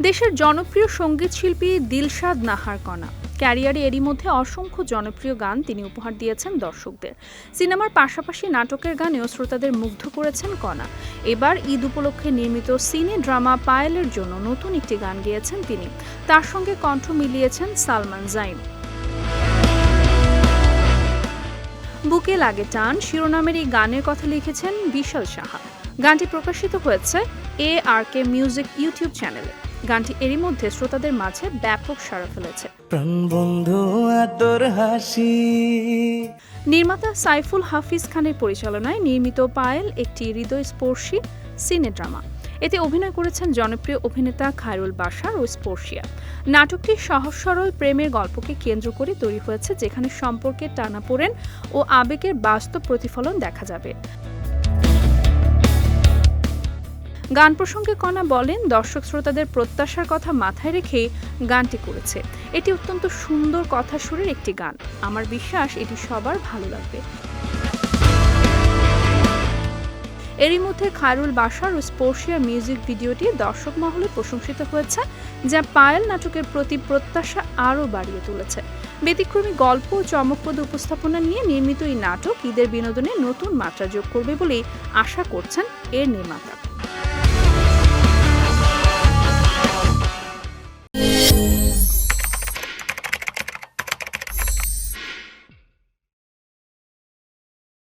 দেশের জনপ্রিয় সংগীত শিল্পী দিলশাদ নাহার কণা। ক্যারিয়ারে এরই মধ্যে অসংখ্য জনপ্রিয় গান তিনি উপহার দিয়েছেন দর্শকদের। সিনেমার পাশাপাশি নাটকের গানেও শ্রোতাদের মুগ্ধ করেছেন কণা। এবার ঈদ উপলক্ষে নির্মিত সিনে ড্রামা পায়েলের জন্য নতুন একটি গান গেয়েছেন তিনি। তার সঙ্গে কণ্ঠ মিলিয়েছেন সালমান জাইম বুকে লাগে টান, শিরোনামের এই গানের কথা লিখেছেন বিশাল সাহা। গানটি প্রকাশিত হয়েছে এ আর কে মিউজিক ইউটিউব চ্যানেলে। গানটি এরই মধ্যে শ্রোতাদের মাঝে ব্যাপক সাড়া ফেলেছে। নির্মাতা সাইফুল হাফিজ খানের পরিচালনায় নির্মিত পায়েল একটি হৃদয়স্পর্শী সিনে ড্রামা এতে অভিনয় করেছেন জনপ্রিয় অভিনেতা খায়রুল বাশার ও স্পর্শিয়া। নাটকটি সহজ সরল প্রেমের গল্পকে কেন্দ্র করে তৈরি হয়েছে যেখানে সম্পর্কের টানাপোড়েন ও আবেগের বাস্তব প্রতিফলন দেখা যাবে। গান প্রসঙ্গে কণা বলেন, দর্শক শ্রোতাদের প্রত্যাশার কথা মাথায় রেখে গানটি করেছে। এটি অত্যন্ত সুন্দর কথা সুরের একটি গান। আমার বিশ্বাস এটি সবার ভালো লাগবে। এরই মধ্যে খায়রুল বাসার ও স্পোর্শিয়ার মিউজিক ভিডিওটি দর্শক মহলে প্রশংসিত হয়েছে, যা পায়েল নাটকের প্রতি প্রত্যাশা আরও বাড়িয়ে তুলেছে। ব্যতিক্রমী গল্প ও চমকপ্রদ উপস্থাপনা নিয়ে নির্মিত এই নাটক ঈদের বিনোদনে নতুন মাত্রা যোগ করবে বলেই আশা করছেন এর নির্মাতা।